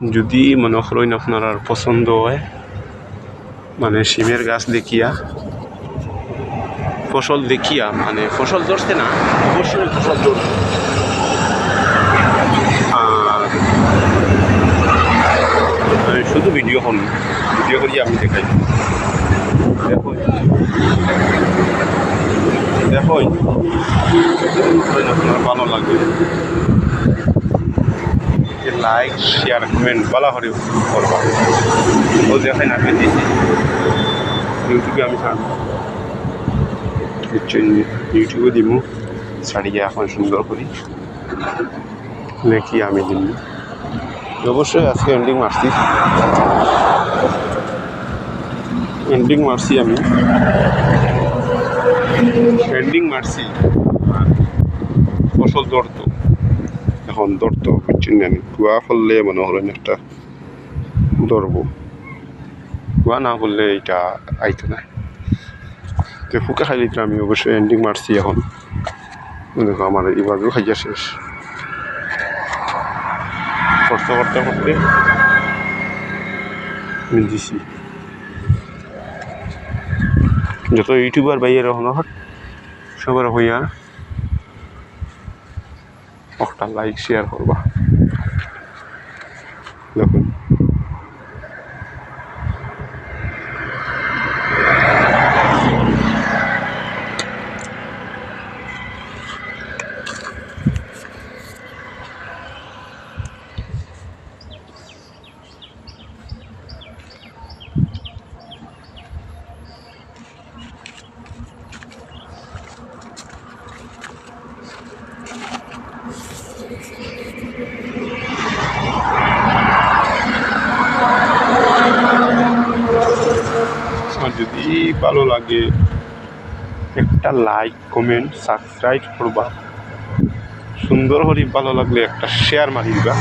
যদি মনে করেন আপনার পছন্দ হয় মানে সিমের গাছ দেখিয়া, ফসল দেখিয়া মানে ফসল ধরছে না, অবশ্যই ফসল ধরছে। আর শুধু ভিডিও করি ভিডিও করি আমি দেখাই। দেখো দেখো, আপনার ভালো লাগবে। লাইক, শেয়ার, কমেন্ট, বলা হরে করবা। ও দেখেন আপনি দিয়েছি ইউটিউবে আমি ইউটিউবে দিব। ছাড়িয়ে এখন সুন্দর করি। নাকি আমি দিব? অবশ্যই আজকে এন্ডিং মারছি। এন্ডিং মারছি আমি। এন্ডিং মারছি। ফসল ধরতো। এখন ধরতো বুঝছেন না? কুয়া করলে মনে হলেন একটা ধরবো। কুয়া না করলে এটা আইতো না তো ফুকা খাইলে আমি অবশ্যই এন্ডিং মারছি এখন। দেখো, আমার এভাবেও খাইয়া শেষ। করতে করতে করতে দিছি। যত ইউটিউবার বাইরে হন, সবার হইয়া একটা লাইক শেয়ার করবা। যদি ভালো লাগে, একটা লাইক কমেন্ট সাবস্ক্রাইব করবা। সুন্দর হরি ভালো লাগলে একটা শেয়ার মারি দিবা।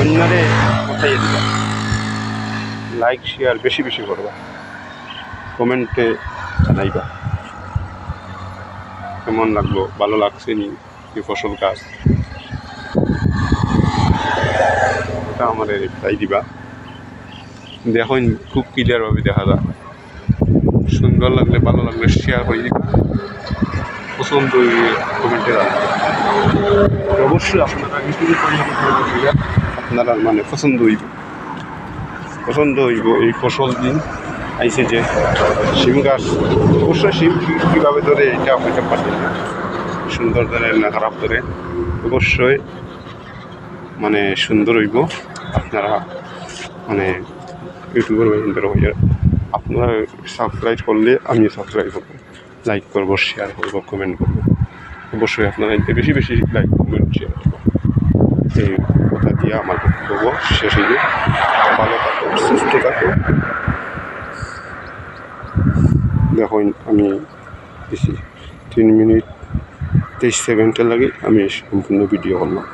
অন্যরে কোথায় দিবা। লাইক শেয়ার বেশি বেশি করবা। কমেন্টে জানাইবা। কেমন লাগল? ভালো লাগছে নি? ফসল গাছ? এটা আমার রিপ্লাই দিবা। দেখুন, খুব ক্লিয়ারভাবে দেখা যায়। সুন্দর লাগলে, ভালো লাগলে শেয়ার করে দিবা। পছন্দ কমেন্টে অবশ্যই আপনারা মানে পছন্দ হইব। পছন্দ হইব এই ফসল দিন আইসে যে শিম গাছ। অবশ্যই শিম কীভাবে ধরে এটা হইতে না সুন্দর ধরে না খারাপ ধরে। অবশ্যই মানে সুন্দর হইব। আপনারা মানে ইউটিউবের মাধ্যমে হইয়া আপনারা সাবস্ক্রাইব করলে আমি সাবস্ক্রাইব করব লাইক করব শেয়ার করব কমেন্ট করব। অবশ্যই আপনারা বেশি বেশি লাইক কমেন্ট শেয়ার করব। এই কথা দিয়ে আমার বক্তব্য শেষ হইল ভালো থাকো, সুস্থ থাকো। দেখুন, আমি তিন মিনিট তেইশ সেকেন্ডের লাগে আমি সম্পূর্ণ ভিডিও করলাম।